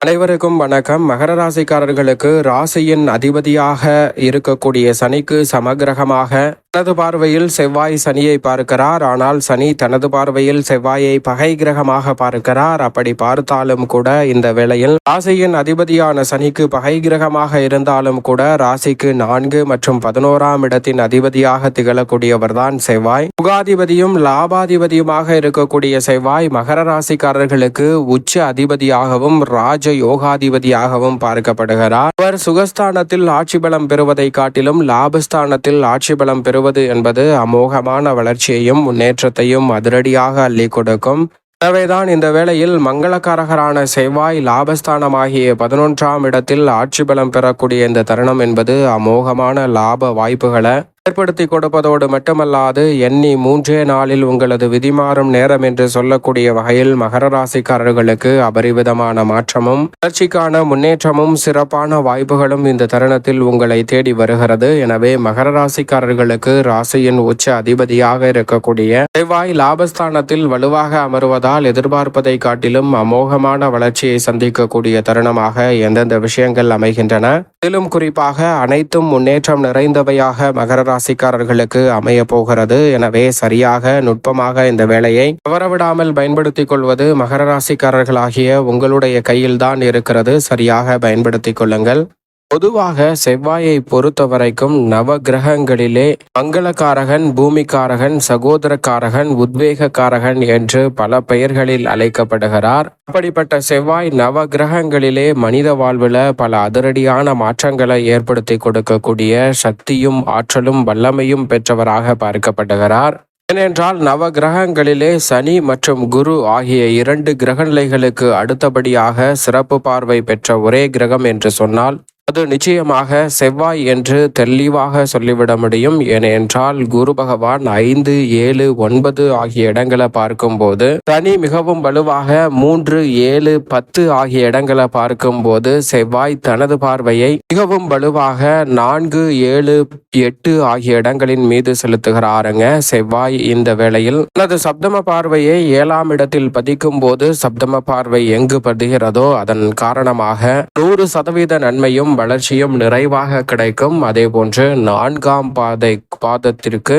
அனைவருக்கும் வணக்கம். மகர ராசிக்காரர்களுக்கு ராசியின் அதிபதியாக இருக்கக்கூடிய சனிக்கு சமகிரகமாக தனது பார்வையில் செவ்வாய் சனியை பார்க்கிறார். ஆனால் சனி தனது பார்வையில் செவ்வாயை பகை கிரகமாக பார்க்கிறார். அப்படி பார்த்தாலும் கூட இந்த வேளையில் ராசியின் அதிபதியான சனிக்கு பகை கிரகமாக இருந்தாலும் கூட ராசிக்கு நான்கு மற்றும் பதினோராம் இடத்தின் அதிபதியாக திகழக்கூடியவர்தான் செவ்வாய். முகாதிபதியும் லாபாதிபதியுமாக இருக்கக்கூடிய செவ்வாய் மகர ராசிக்காரர்களுக்கு உச்ச அதிபதியாகவும் ராஜ யோகாதிபதியாகவும் பார்க்கப்படுகிறார். அவர் சுகஸ்தானத்தில் ஆட்சி பலம் பெறுவதை காட்டிலும் லாபஸ்தானத்தில் ஆட்சி பலம் பெறுவது என்பது அமோகமான வளர்ச்சியையும் முன்னேற்றத்தையும் அதிரடியாக அள்ளி கொடுக்கும். எனவேதான் இந்த வேளையில் மங்களக்காரகரான செவ்வாய் லாபஸ்தானமாகிய பதினொன்றாம் இடத்தில் ஆட்சி பலம் பெறக்கூடிய இந்த தருணம் என்பது அமோகமான லாப வாய்ப்புகளை ஏற்படுத்தி கொடுப்பதோடு மட்டுமல்லாது எண்ணி மூன்றே நாளில் உங்களது விதிமாறும் நேரம் என்று சொல்லக்கூடிய வகையில் மகர ராசிக்காரர்களுக்கு அபரிவிதமான மாற்றமும் வளர்ச்சிக்கான முன்னேற்றமும் சிறப்பான வாய்ப்புகளும் இந்த தருணத்தில் உங்களை தேடி வருகிறது. எனவே மகர ராசிக்காரர்களுக்கு ராசியின் உச்ச அதிபதியாக இருக்கக்கூடிய செவ்வாய் லாபஸ்தானத்தில் வலுவாக அமருவதால் எதிர்பார்ப்பதை காட்டிலும் அமோகமான வளர்ச்சியை சந்திக்கக்கூடிய தருணமாக எந்தெந்த விஷயங்கள் அமைகின்றன? இதிலும் குறிப்பாக அனைத்தும் முன்னேற்றம் நிறைந்தவையாக மகர ராசிக்காரர்களுக்கு அமைய போகிறது. எனவே சரியாக நுட்பமாக இந்த வேலையை தவறவிடாமல் பயன்படுத்திக் கொள்வது மகர ராசிக்காரர்களாகிய உங்களுடைய கையில்தான் இருக்கிறது. சரியாக பயன்படுத்திக் கொள்ளுங்கள். பொதுவாக செவ்வாயை பொறுத்த வரைக்கும் நவ கிரகங்களிலே மங்களகாரகன் பூமிக்காரகன் சகோதரக்காரகன் உத்வேகக்காரகன் என்று பல பெயர்களில் அழைக்கப்படுகிறார். அப்படிப்பட்ட செவ்வாய் நவ கிரகங்களிலே மனித வாழ்வில் பல அதிரடியான மாற்றங்களை ஏற்படுத்தி கொடுக்கக்கூடிய சக்தியும் ஆற்றலும் வல்லமையும் பெற்றவராக பார்க்கப்படுகிறார். ஏனென்றால் நவ கிரகங்களிலே சனி மற்றும் குரு ஆகிய இரண்டு கிரகநிலைகளுக்கு அடுத்தபடியாக சிறப்பு பார்வை பெற்ற ஒரே கிரகம் என்று சொன்னால் அது நிச்சயமாக செவ்வாய் என்று தெளிவாக சொல்லிவிட முடியும். ஏனென்றால் குரு பகவான் ஐந்து ஏழு ஒன்பது ஆகிய இடங்களை பார்க்கும்போது சனி மிகவும் வலுவாக மூன்று ஏழு பத்து ஆகிய இடங்களை பார்க்கும்போது செவ்வாய் தனது பார்வையை மிகவும் வலுவாக நான்கு ஏழு எட்டு ஆகிய இடங்களின் மீது செலுத்துகிறாருங்க. செவ்வாய் இந்த வேளையில் தனது சப்தம பார்வையை ஏழாம் இடத்தில் பதிக்கும் போது சப்தம பார்வை எங்கு பதிகிறதோ அதன் காரணமாக நூறு சதவீத நன்மையும் வளர்ச்சியும் நிறைவாக கிடைக்கும். அதே போன்று நான்காம் பாதை பாதத்திற்கு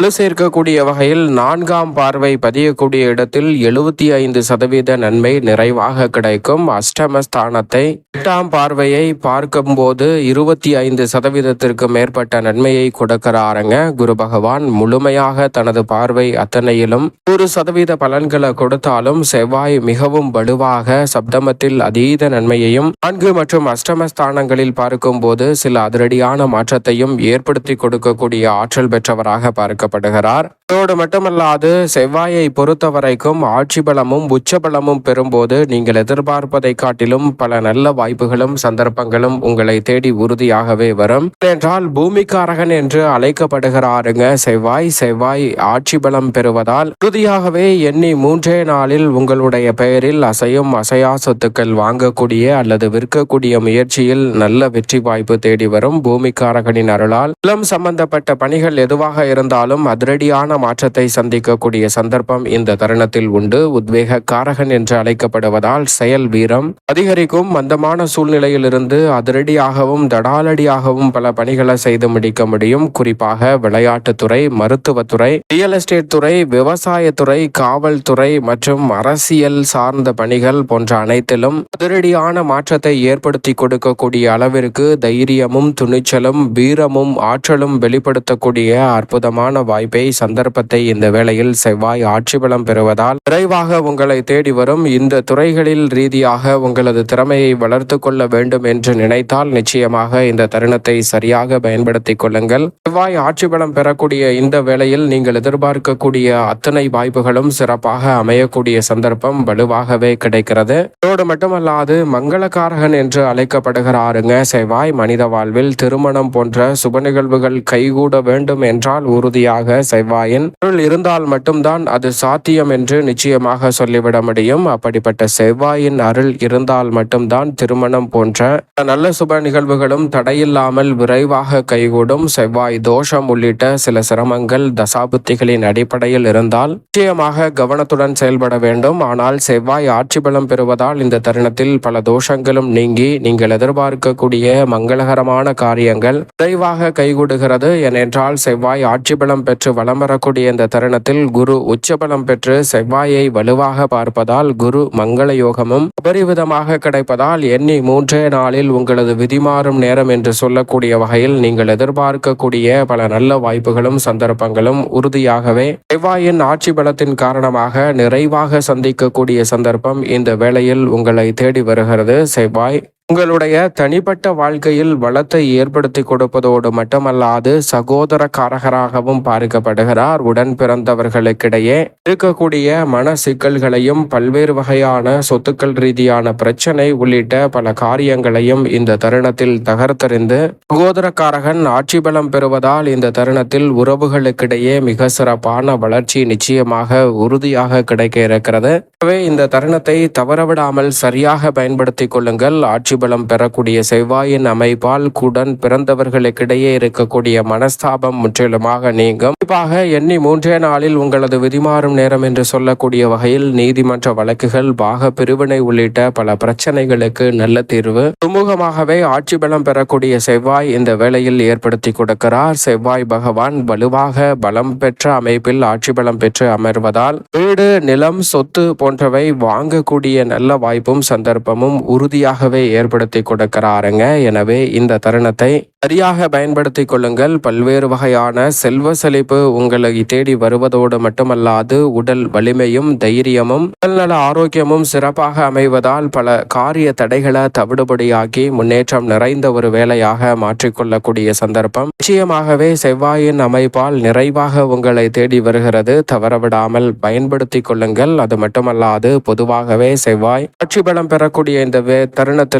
வலு சேர்க்கக்கூடிய வகையில் நான்காம் பார்வை பதியக்கூடிய இடத்தில் எழுபத்தி ஐந்து சதவீத நன்மை நிறைவாக கிடைக்கும். அஷ்டமஸ்தானத்தை எட்டாம் பார்வையை பார்க்கும்போது இருபத்தி ஐந்து சதவீதத்திற்கு மேற்பட்ட நன்மையை கொடுக்கிறாருங்க. குரு பகவான் முழுமையாக தனது பார்வை அத்தனையிலும் ஒரு சதவீத பலன்களை கொடுத்தாலும் செவ்வாய் மிகவும் வலுவாக சப்தமத்தில் அதீத நன்மையையும் நான்கு மற்றும் அஷ்டமஸ்தானங்களில் பார்க்கும்போது சில அதிரடியான மாற்றத்தையும் ஏற்படுத்தி கொடுக்கக்கூடிய ஆற்றல் பெற்றவராக பார்க்க கொல்லப்படுகிறார் அதோடு மட்டுமல்லாது செவ்வாயை பொறுத்த வரைக்கும் ஆட்சி பலமும் உச்ச பலமும் பெறும்போது நீங்கள் எதிர்பார்ப்பதை காட்டிலும் பல நல்ல வாய்ப்புகளும் சந்தர்ப்பங்களும் உங்களை தேடி உறுதியாகவே வரும். என்றால் பூமிக்காரகன் என்று அழைக்கப்படுகிறாருங்க. செவ்வாய் செவ்வாய் ஆட்சி பலம் பெறுவதால் உறுதியாகவே எண்ணி மூன்றே நாளில் உங்களுடைய பெயரில் அசையும் அசையா சொத்துக்கள் வாங்கக்கூடிய அல்லது விற்கக்கூடிய முயற்சியில் நல்ல வெற்றி வாய்ப்பு தேடி வரும் பூமிக்காரகனின் அருளால். இளம் சம்பந்தப்பட்ட பணிகள் எதுவாக இருந்தாலும் அதிரடியான மாற்றத்தை சந்திக்கக்கூடிய சந்தர்ப்பம் இந்த தருணத்தில் உண்டு. உத்வேக காரகன் என்று அழைக்கப்படுவதால் செயல் வீரம் அதிகரிக்கும். மந்தமான சூழ்நிலையிலிருந்து அதிரடியாகவும் தடாலடியாகவும் பல பணிகளை செய்து முடிக்க முடியும். குறிப்பாக விளையாட்டுத்துறை மருத்துவத்துறை ரியல் எஸ்டேட் துறை விவசாயத்துறை காவல்துறை மற்றும் அரசியல் சார்ந்த பணிகள் போன்ற அனைத்திலும் அதிரடியான மாற்றத்தை ஏற்படுத்தி கொடுக்கக்கூடிய அளவிற்கு தைரியமும் துணிச்சலும் வீரமும் ஆற்றலும் வெளிப்படுத்தக்கூடிய அற்புதமான வாய்ப்பை சந்தர்ப்பத்தை இந்த வேளையில் செவ்வாய் ஆட்சி பலம் பெறுவதால் விரைவாக உங்களை தேடி வரும். இந்த துறைகளில் ரீதியாக உங்களது திறமையை வளர்த்து கொள்ள வேண்டும் என்று நினைத்தால் நிச்சயமாக இந்த தருணத்தை சரியாக பயன்படுத்திக் கொள்ளுங்கள். செவ்வாய் ஆட்சி பலம் பெறக்கூடிய இந்த வேளையில் நீங்கள் எதிர்பார்க்கக்கூடிய அத்தனை வாய்ப்புகளும் சிறப்பாக அமையக்கூடிய சந்தர்ப்பம் வலுவாகவே கிடைக்கிறது. இதோடு மட்டுமல்லாது மங்களக்காரகன் என்று அழைக்கப்படுகிறாருங்க. செவ்வாய் மனித வாழ்வில் திருமணம் போன்ற சுப நிகழ்வுகள் கைகூட வேண்டும் என்றால் உறுதியாக செவ்வாயின் செவ்வாயின் அருள் இருந்தால் மட்டும்தான் அது சாத்தியம் என்று நிச்சயமாக சொல்லிவிட முடியும். அப்படிப்பட்ட செவ்வாயின் அருள் இருந்தால் மட்டும்தான் திருமணம் போன்ற நல்ல சுப நிகழ்வுகளும் தடையில்லாமல் விரைவாக கைகூடும். செவ்வாய் தோஷம் உள்ளிட்ட சில சிரமங்கள் தசாபுத்திகளின் அடிப்படையில் இருந்தால் நிச்சயமாக கவனத்துடன் செயல்பட வேண்டும். ஆனால் செவ்வாய் ஆட்சி பலம் பெறுவதால் இந்த தருணத்தில் பல தோஷங்களும் நீங்கி நீங்கள் எதிர்பார்க்கக்கூடிய மங்களகரமான காரியங்கள் விரைவாக கைகூடுகிறது. ஏனென்றால் செவ்வாய் ஆட்சி பலம் பெற்று வலம் வரக்கூடிய இந்த தருணத்தில் குரு உச்சபலம் பெற்று செவ்வாயை வலுவாக பார்ப்பதால் குரு மங்கள யோகமும் அபரிவிதமாக கிடைப்பதால் எண்ணி மூன்றே நாளில் உங்களது விதிமாறும் நேரம் என்று சொல்லக்கூடிய வகையில் நீங்கள் எதிர்பார்க்கக்கூடிய பல நல்ல வாய்ப்புகளும் சந்தர்ப்பங்களும் உறுதியாகவே செவ்வாயின் ஆட்சி பலத்தின் காரணமாக நிறைவாக சந்திக்கக்கூடிய சந்தர்ப்பம் இந்த வேளையில் உங்களை தேடி வருகிறது. செவ்வாய் உங்களுடைய தனிப்பட்ட வாழ்க்கையில் வளத்தை ஏற்படுத்தி கொடுப்பதோடு மட்டுமல்லாது சகோதரக்காரகராகவும் பார்க்கப்படுகிறார் உடன் பிறந்தவர்களுக்கிடையே இருக்கக்கூடிய மன சிக்கல்களையும் பல்வேறு வகையான சொத்துக்கள் ரீதியான பிரச்சனை உள்ளிட்ட பல காரியங்களையும் இந்த தருணத்தில் தகர்த்தறிந்து சகோதரக்காரகன் ஆட்சி பலம் பெறுவதால் இந்த தருணத்தில் உறவுகளுக்கிடையே மிக சிறப்பான வளர்ச்சி நிச்சயமாக உறுதியாக கிடைக்க இருக்கிறது. எனவே இந்த தருணத்தை தவறவிடாமல் சரியாக பயன்படுத்திக் கொள்ளுங்கள். ஆட்சி பலம் பெறக்கூடிய செவ்வாயின் அமைப்பால் குடன் பிறந்தவர்களுக்கிடையே இருக்கக்கூடிய மனஸ்தாபம் முற்றிலுமாக நீங்கும். குறிப்பாக எண்ணி மூன்றே நாளில் உங்களது விதிமாறும் நேரம் என்று சொல்லக்கூடிய வகையில் நீதிமன்ற வழக்குகள் பாக பிரிவினை உள்ளிட்ட பல பிரச்சனைகளுக்கு நல்ல தீர்வு. சுமூகமாகவே ஆட்சி பலம் பெறக்கூடிய செவ்வாய் இந்த வேளையில் ஏற்படுத்தி கொடுக்கிறார். செவ்வாய் பகவான் வலுவாக பலம் பெற்ற அமைப்பில் ஆட்சி பலம் பெற்று அமர்வதால் வீடு நிலம் சொத்து போன்றவை வாங்கக்கூடிய நல்ல வாய்ப்பும் சந்தர்ப்பமும் உறுதியாகவே ஏற்படுத்தி கொடுக்கிறாருங்க. எனவே இந்த தருணத்தை சரியாக பயன்படுத்தி கொள்ளுங்கள். பல்வேறு வகையான செல்வ செழிப்பு உங்களை தேடி வருவதோடு மட்டுமல்லாது உடல் வலிமையும் தைரியமும் உடல்நல ஆரோக்கியமும் சிறப்பாக அமைவதால் பல காரிய தடைகளை தவிடுபடியாக்கி முன்னேற்றம் நிறைந்த ஒரு வேலையாக மாற்றிக்கொள்ளக்கூடிய சந்தர்ப்பம். நிச்சயமாகவே செவ்வாயின் அமைப்பால் நிறைவாக உங்களை தேடி வருகிறது. தவறவிடாமல் பயன்படுத்திக் கொள்ளுங்கள். அது மட்டுமல்லாது பொதுவாகவே செவ்வாய் ஆட்சி பலம் பெறக்கூடிய இந்த வே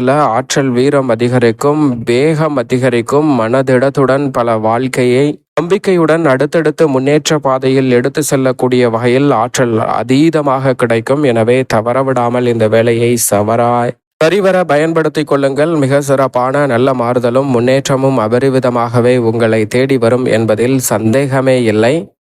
ஆற்றல் வீரம் அதிகரிக்கும் வேகம் அதிகரிக்கும். மனதிடத்துடன் பல வாழ்க்கையை நம்பிக்கையுடன் அடுத்தடுத்து முன்னேற்ற பாதையில் எடுத்து செல்லக்கூடிய வகையில் ஆற்றல் அதீதமாக கிடைக்கும். எனவே தவறவிடாமல் இந்த வேலையை சவராய் சரிவர பயன்படுத்திக் கொள்ளுங்கள். மிக சிறப்பான நல்ல மாறுதலும் முன்னேற்றமும் அபரிவிதமாகவே உங்களை தேடி வரும் என்பதில் சந்தேகமே இல்லை.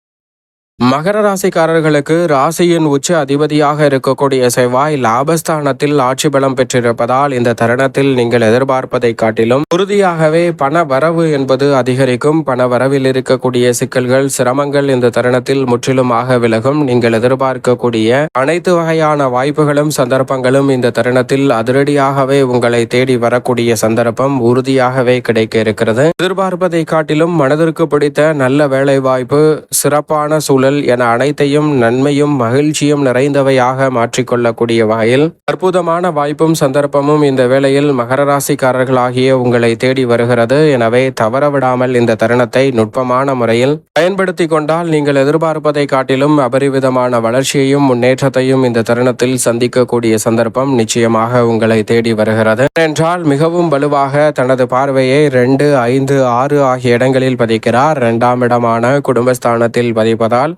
மகர ராசிக்காரர்களுக்கு ராசியின் உச்ச அதிபதியாக இருக்கக்கூடிய செவ்வாய் லாபஸ்தானத்தில் ஆட்சி பலம் பெற்றிருப்பதால் இந்த தருணத்தில் நீங்கள் எதிர்பார்ப்பதை காட்டிலும் உறுதியாகவே பண வரவு என்பது அதிகரிக்கும். பண வரவில் இருக்கக்கூடிய சிக்கல்கள் சிரமங்கள் இந்த தருணத்தில் முற்றிலுமாக விலகும். நீங்கள் எதிர்பார்க்கக்கூடிய அனைத்து வகையான வாய்ப்புகளும் சந்தர்ப்பங்களும் இந்த தருணத்தில் அதிரடியாகவே உங்களை தேடி வரக்கூடிய சந்தர்ப்பம் உறுதியாகவே கிடைக்க இருக்கிறது. எதிர்பார்ப்பதை காட்டிலும் மனதிற்கு பிடித்த நல்ல வேலை வாய்ப்பு சிறப்பான சூழல் என அனைத்தையும் நன்மையும் மகிழ்ச்சியும் நிறைந்தவையாக மாற்றிக்கொள்ளக்கூடிய வகையில் அற்புதமான வாய்ப்பும் சந்தர்ப்பமும் இந்த வேளையில் மகர ராசிக்காரர்களாகிய உங்களை தேடி வருகிறது. எனவே தவறவிடாமல் இந்த தருணத்தை நுட்பமான முறையில் பயன்படுத்தி கொண்டால் நீங்கள் எதிர்பார்ப்பதை காட்டிலும் அபரிவிதமான வளர்ச்சியையும் முன்னேற்றத்தையும் இந்த தருணத்தில் சந்திக்கக்கூடிய சந்தர்ப்பம் நிச்சயமாக உங்களை தேடி வருகிறது. என்றால் மிகவும் வலுவாக தனது பார்வையை ரெண்டு ஐந்து ஆறு ஆகிய இடங்களில் பதிக்கிறார். இரண்டாம் இடமான குடும்பஸ்தானத்தில் பதிப்பதால்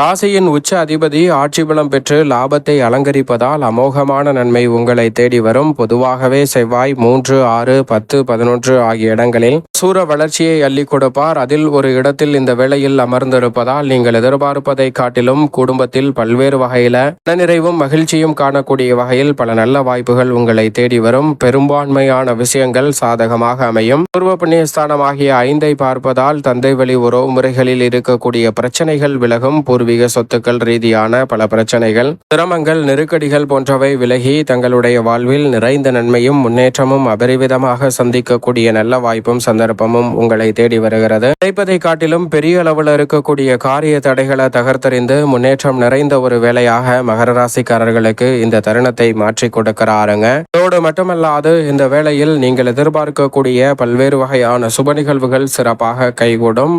ராசியின் உச்ச அதிபதி ஆட்சி பலம் பெற்று லாபத்தை அலங்கரிப்பதால் அமோகமான நன்மை உங்களை தேடி வரும். பொதுவாகவே செவ்வாய் மூன்று ஆறு பத்து பதினொன்று ஆகிய இடங்களில் சூர வளர்ச்சியை அள்ளி கொடுப்பார். அதில் ஒரு இடத்தில் இந்த வேளையில் அமர்ந்திருப்பதால் நீங்கள் எதிர்பார்ப்பதை காட்டிலும் குடும்பத்தில் பல்வேறு வகையில மனநிறைவும் மகிழ்ச்சியும் காணக்கூடிய வகையில் பல நல்ல வாய்ப்புகள் உங்களை தேடி வரும். பெரும்பான்மையான விஷயங்கள் சாதகமாக அமையும். பூர்வ புண்ணியஸ்தானமாகிய ஐந்தை பார்ப்பதால் தந்தை வழி உறவு முறைகளில் இருக்கக்கூடிய பிரச்சனைகள் விலகும். பூர்வீக சொத்துக்கள் ரீதியான பல பிரச்சனைகள் சிரமங்கள் நெருக்கடிகள் போன்றவை விலகி தங்களுடைய வாழ்வில் நிறைந்த நன்மையும் முன்னேற்றமும் அபரிவிதமாக சந்திக்கக்கூடிய நல்ல வாய்ப்பும் சந்தர்ப்பமும் உங்களை தேடி வருகிறது. நினைப்பதை காட்டிலும் பெரிய அளவில் இருக்கக்கூடிய காரிய தடைகளை தகர்த்தறிந்து முன்னேற்றம் நிறைந்த ஒரு வேலையாக மகர ராசிக்காரர்களுக்கு இந்த தருணத்தை மாற்றி கொடுக்கிறாருங்க. இதோடு மட்டுமல்லாது இந்த வேளையில் நீங்கள் எதிர்பார்க்கக்கூடிய பல்வேறு வகையான சுப நிகழ்வுகள் சிறப்பாக கைகூடும்.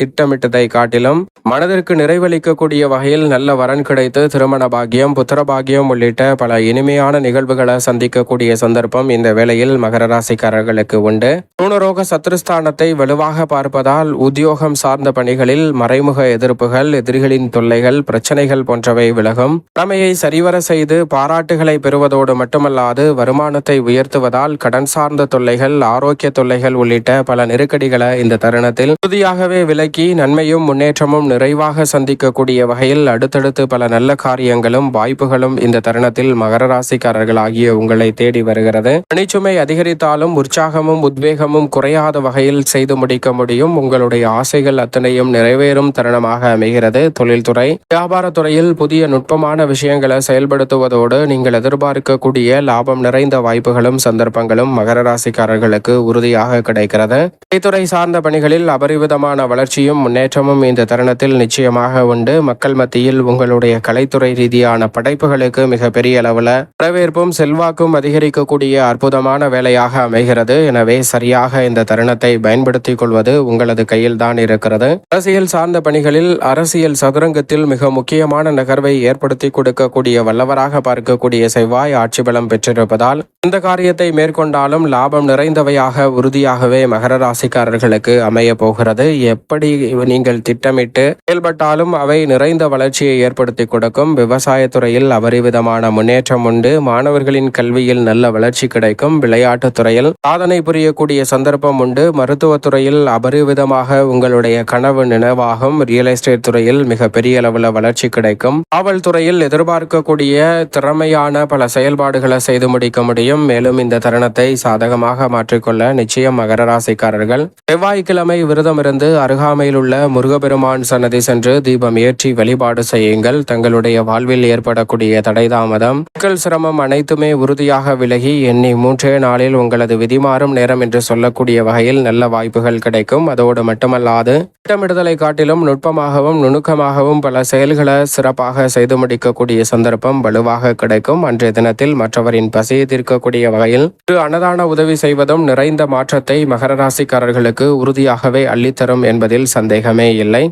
திட்டமிட்டதை காட்டிலும் மனதிற்கு நிறைவளி சந்திக்கக்கூடிய வகையில் நல்ல வரன் கிடைத்து திருமண பாக்கியம் புத்திர பாக்கியம் உள்ளிட்ட பல இனிமையான நிகழ்வுகளை சந்திக்கக்கூடிய சந்தர்ப்பம் இந்த வேளையில் மகர ராசிக்காரர்களுக்கு உண்டு. ருணரோக சத்ருஸ்தானத்தை வலுவாக பார்ப்பதால் உத்தியோகம் சார்ந்த பணிகளில் மறைமுக எதிர்ப்புகள் எதிரிகளின் தொல்லைகள் பிரச்சனைகள் போன்றவை விலகும். கடமையை சரிவர செய்து பாராட்டுகளை பெறுவதோடு மட்டுமல்லாது வருமானத்தை உயர்த்துவதால் கடன் சார்ந்த தொல்லைகள் ஆரோக்கிய தொல்லைகள் உள்ளிட்ட பல நெருக்கடிகளை இந்த தருணத்தில் உறுதியாகவே விலக்கி நன்மையும் முன்னேற்றமும் நிறைவாக சந்திக்க சந்திக்கக்கூடிய வகையில் அடுத்தடுத்து பல நல்ல காரியங்களும் வாய்ப்புகளும் இந்த தருணத்தில் மகர ராசிக்காரர்கள் ஆகிய உங்களை தேடி வருகிறது. பணிச்சுமை அதிகரித்தாலும் உற்சாகமும் உத்வேகமும் குறையாத வகையில் செய்து முடிக்க முடியும். உங்களுடைய ஆசைகள் அத்தனையும் நிறைவேறும் தருணமாக அமைகிறது. தொழில்துறை வியாபாரத்துறையில் புதிய நுட்பமான விஷயங்களை செயல்படுத்துவதோடு நீங்கள் எதிர்பார்க்கக்கூடிய லாபம் நிறைந்த வாய்ப்புகளும் சந்தர்ப்பங்களும் மகர ராசிக்காரர்களுக்கு உறுதியாக கிடைக்கிறது. கலைத்துறை சார்ந்த பணிகளில் அபரிவிதமான வளர்ச்சியும் முன்னேற்றமும் இந்த தருணத்தில் நிச்சயமாக கொண்டு மக்கள் மத்தியில் உங்களுடைய கலைத்துறை ரீதியான படைப்புகளுக்கு மிகப்பெரிய அளவில் வரவேற்பும் செல்வாக்கும் அதிகரிக்கக்கூடிய அற்புதமான வேலையாக அமைகிறது. எனவே சரியாக இந்த தருணத்தை பயன்படுத்திக் கொள்வது உங்களது கையில் தான் இருக்கிறது. அரசியல் சார்ந்த பணிகளில் அரசியல் சதுரங்கத்தில் மிக முக்கியமான நகர்வை ஏற்படுத்தி கொடுக்கக்கூடிய வல்லவராக பார்க்கக்கூடிய செவ்வாய் ஆட்சி பலம் பெற்றிருப்பதால் இந்த காரியத்தை மேற்கொண்டாலும் லாபம் நிறைந்தவையாக உறுதியாகவே மகர ராசிக்காரர்களுக்கு அமைய போகிறது. எப்படி நீங்கள் திட்டமிட்டு செயல்பட்டாலும் இந்தியாவை நிறைந்த வளர்ச்சியை ஏற்படுத்தி கொடுக்கும். விவசாயத்துறையில் அபரிவிதமான முன்னேற்றம் உண்டு. மாணவர்களின் கல்வியில் நல்ல வளர்ச்சி கிடைக்கும். விளையாட்டுத் துறையில் சாதனை புரியக்கூடிய சந்தர்ப்பம் உண்டு. மருத்துவத்துறையில் அபரிவிதமாக உங்களுடைய கனவு நினைவாகும். ரியல் எஸ்டேட் துறையில் மிக பெரிய அளவில் வளர்ச்சி கிடைக்கும். காவல்துறையில் எதிர்பார்க்கக்கூடிய திறமையான பல செயல்பாடுகளை செய்து முடிக்க முடியும். மேலும் இந்த தருணத்தை சாதகமாக மாற்றிக்கொள்ள நிச்சயம் மகர ராசிக்காரர்கள். செவ்வாய்க்கிழமை விரதம் இருந்து அருகாமையில் உள்ள முருகபெருமான் சன்னதி சென்று தீபம் ஏற்றி வழிபாடு செய்யுங்கள். தங்களுடைய வாழ்வில் ஏற்படக்கூடிய தடைதாமதம். மக்கள் சிரமம் அனைத்துமே உறுதியாக விலகி எண்ணி மூன்றே நாளில் உங்களது விதிமாறும் நேரம் என்று சொல்லக்கூடிய வகையில் நல்ல வாய்ப்புகள் கிடைக்கும். அதோடு மட்டுமல்லாது திட்டமிடுதலை காட்டிலும் நுட்பமாகவும் நுணுக்கமாகவும் பல செயல்களை சிறப்பாக செய்து முடிக்கக்கூடிய சந்தர்ப்பம் வலுவாக கிடைக்கும். அன்றைய தினத்தில் மற்றவரின் பசியை தீர்க்கக்கூடிய வகையில் ஒரு அன்னதான உதவி செய்வதும் நிறைந்த மாற்றத்தை மகர ராசிக்காரர்களுக்கு உறுதியாகவே அள்ளித்தரும் என்பதில் சந்தேகமே இல்லை.